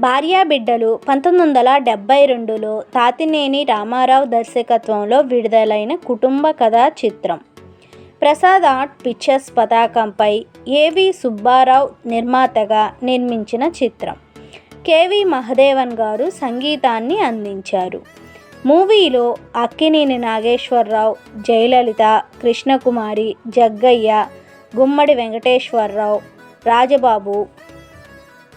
భార్యాబిడ్డలు పంతొమ్మిది వందల డెబ్బై రెండులో తాతినేని రామారావు దర్శకత్వంలో విడుదలైన కుటుంబ కథా చిత్రం. ప్రసాద్ ఆర్ట్ పిక్చర్స్ పతాకంపై ఏవి సుబ్బారావు నిర్మాతగా నిర్మించిన చిత్రం. కేవి మహదేవన్ గారు సంగీతాన్ని అందించారు. మూవీలో అక్కినేని నాగేశ్వరరావు జయలలిత కృష్ణకుమారి జగ్గయ్య గుమ్మడి వెంకటేశ్వరరావు రాజబాబు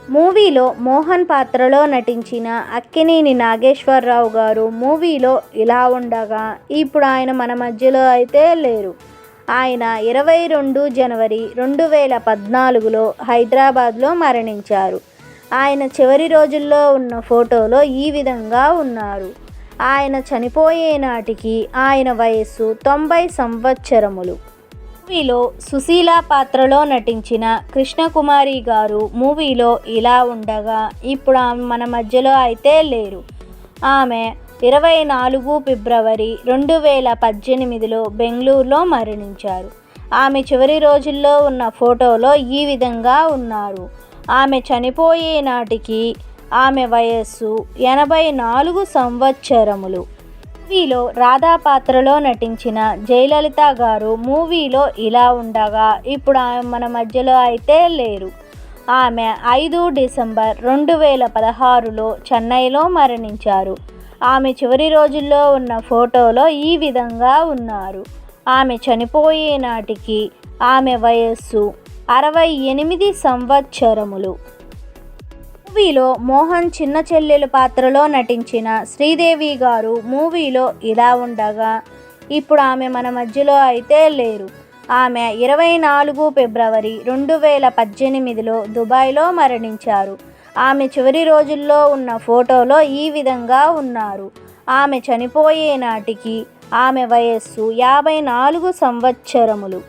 మూవీలో మోహన్ పాత్రలో నటించిన అక్కినేని నాగేశ్వరరావు గారు మూవీలో ఇలా ఉండగా ఇప్పుడు ఆయన మన మధ్యలో అయితే లేరు. ఆయన ఇరవై రెండు జనవరి రెండు వేల పద్నాలుగులో హైదరాబాద్లో మరణించారు. ఆయన చివరి రోజుల్లో ఉన్న ఫోటోలో ఈ విధంగా ఉన్నారు. ఆయన చనిపోయే నాటికి ఆయన వయస్సు తొంభై సంవత్సరములు. మూవీలో సుశీల పాత్రలో నటించిన కృష్ణకుమారి గారు మూవీలో ఇలా ఉండగా ఇప్పుడు ఆమె మన మధ్యలో అయితే లేరు. ఆమె ఇరవై నాలుగు ఫిబ్రవరి రెండు వేల పద్దెనిమిదిలో బెంగళూరులో మరణించారు. ఆమె చివరి రోజుల్లో ఉన్న ఫోటోలో ఈ విధంగా ఉన్నారు. ఆమె చనిపోయే నాటికి ఆమె వయస్సు ఎనభై నాలుగు సంవత్సరములు. మూవీలో రాధా పాత్రలో నటించిన జయలలిత గారు మూవీలో ఇలా ఉండగా ఇప్పుడు ఆమె మన మధ్యలో అయితే లేరు. ఆమె ఐదు డిసెంబర్ రెండు వేల పదహారులో చెన్నైలో మరణించారు. ఆమె చివరి రోజుల్లో ఉన్న ఫోటోలో ఈ విధంగా ఉన్నారు. ఆమె చనిపోయే నాటికి ఆమె వయస్సు అరవై ఎనిమిది సంవత్సరములు. మూవీలో మోహన్ చిన్న చెల్లెలు పాత్రలో నటించిన శ్రీదేవి గారు మూవీలో ఇలా ఉండగా ఇప్పుడు ఆమె మన మధ్యలో అయితే లేరు. ఆమె ఇరవై నాలుగు ఫిబ్రవరి రెండు వేల పద్దెనిమిదిలో దుబాయ్లో మరణించారు. ఆమె చివరి రోజుల్లో ఉన్న ఫోటోలో ఈ విధంగా ఉన్నారు. ఆమె చనిపోయే నాటికి ఆమె వయస్సు యాభై నాలుగు సంవత్సరములు.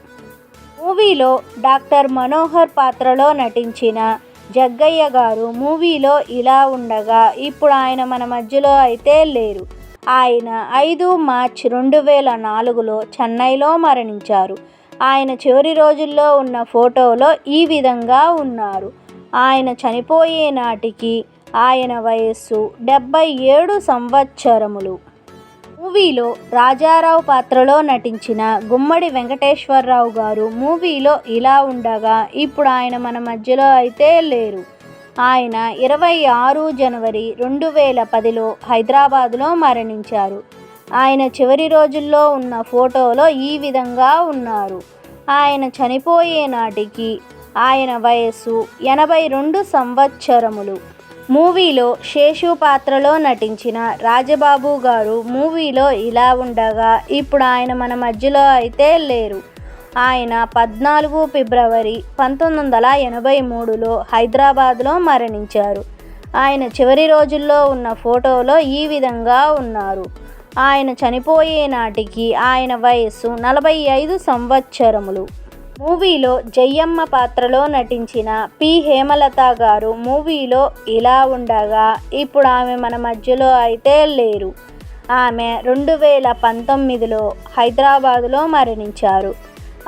మూవీలో డాక్టర్ మనోహర్ పాత్రలో నటించిన జగ్గయ్య గారు మూవీలో ఇలా ఉండగా ఇప్పుడు ఆయన మన మధ్యలో అయితే లేరు. ఆయన ఐదు మార్చ్ రెండు వేల నాలుగులో చెన్నైలో మరణించారు. ఆయన చివరి రోజుల్లో ఉన్న ఫోటోలో ఈ విధంగా ఉన్నారు. ఆయన చనిపోయే నాటికి ఆయన వయస్సు డెబ్బై ఏడు సంవత్సరములు. మూవీలో రాజారావు పాత్రలో నటించిన గుమ్మడి వెంకటేశ్వరరావు గారు మూవీలో ఇలా ఉండగా ఇప్పుడు ఆయన మన మధ్యలో అయితే లేరు. ఆయన ఇరవై ఆరు జనవరి రెండు వేల పదిలో హైదరాబాదులో మరణించారు. ఆయన చివరి రోజుల్లో ఉన్న ఫోటోలో ఈ విధంగా ఉన్నారు. ఆయన చనిపోయే నాటికి ఆయన వయస్సు ఎనభై రెండు సంవత్సరములు. మూవీలో శేషు పాత్రలో నటించిన రాజబాబు గారు మూవీలో ఇలా ఉండగా ఇప్పుడు ఆయన మన మధ్యలో అయితే లేరు. ఆయన పద్నాలుగు ఫిబ్రవరి పంతొమ్మిది వందల ఎనభై మూడులో హైదరాబాద్లో మరణించారు. ఆయన చివరి రోజుల్లో ఉన్న ఫోటోలో ఈ విధంగా ఉన్నారు. ఆయన చనిపోయే నాటికి ఆయన వయస్సు నలభై ఐదు సంవత్సరములు. మూవీలో జయ్యమ్మ పాత్రలో నటించిన పి. హేమలత గారు మూవీలో ఇలా ఉండగా ఇప్పుడు ఆమె మన మధ్యలో అయితే లేరు. ఆమె రెండు వేల పంతొమ్మిదిలో హైదరాబాదులో మరణించారు.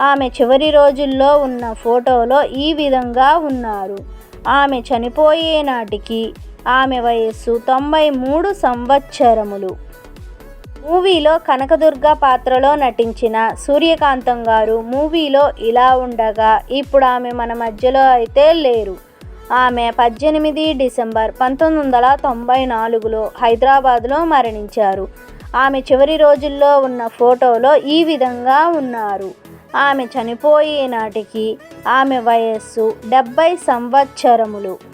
ఆమె చివరి రోజుల్లో ఉన్న ఫోటోలో ఈ విధంగా ఉన్నారు. ఆమె చనిపోయే నాటికి ఆమె వయస్సు తొంభై మూడు సంవత్సరములు. మూవీలో కనకదుర్గ పాత్రలో నటించిన సూర్యకాంతం గారు మూవీలో ఇలా ఉండగా ఇప్పుడు ఆమె మన మధ్యలో అయితే లేరు. ఆమె పద్దెనిమిది డిసెంబర్ పంతొమ్మిది వందల తొంభై నాలుగులో హైదరాబాద్లో మరణించారు. ఆమె చివరి రోజుల్లో ఉన్న ఫోటోలో ఈ విధంగా ఉన్నారు. ఆమె చనిపోయే నాటికి ఆమె వయస్సు డెబ్బై సంవత్సరములు.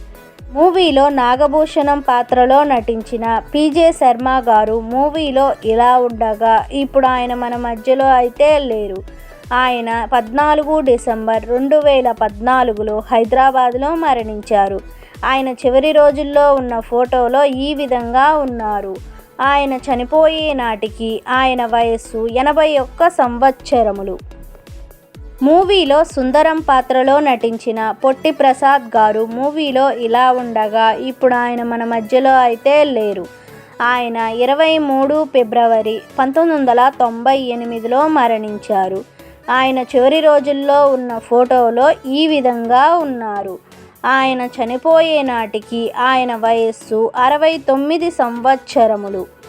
మూవీలో నాగభూషణం పాత్రలో నటించిన పీజే శర్మ గారు మూవీలో ఇలా ఉండగా ఇప్పుడు ఆయన మన మధ్యలో అయితే లేరు. ఆయన పద్నాలుగు డిసెంబర్ రెండు వేల పద్నాలుగులో హైదరాబాద్లో మరణించారు. ఆయన చివరి రోజుల్లో ఉన్న ఫోటోలో ఈ విధంగా ఉన్నారు. ఆయన చనిపోయే నాటికి ఆయన వయస్సు ఎనభై ఒక్క సంవత్సరములు. మూవీలో సుందరం పాత్రలో నటించిన పొట్టి ప్రసాద్ గారు మూవీలో ఇలా ఉండగా ఇప్పుడు ఆయన మన మధ్యలో అయితే లేరు. ఆయన ఇరవై మూడు ఫిబ్రవరి పంతొమ్మిది వందల తొంభై ఎనిమిదిలో మరణించారు. ఆయన చివరి రోజుల్లో ఉన్న ఫోటోలో ఈ విధంగా ఉన్నారు. ఆయన చనిపోయే నాటికి ఆయన వయస్సు అరవై తొమ్మిది సంవత్సరములు.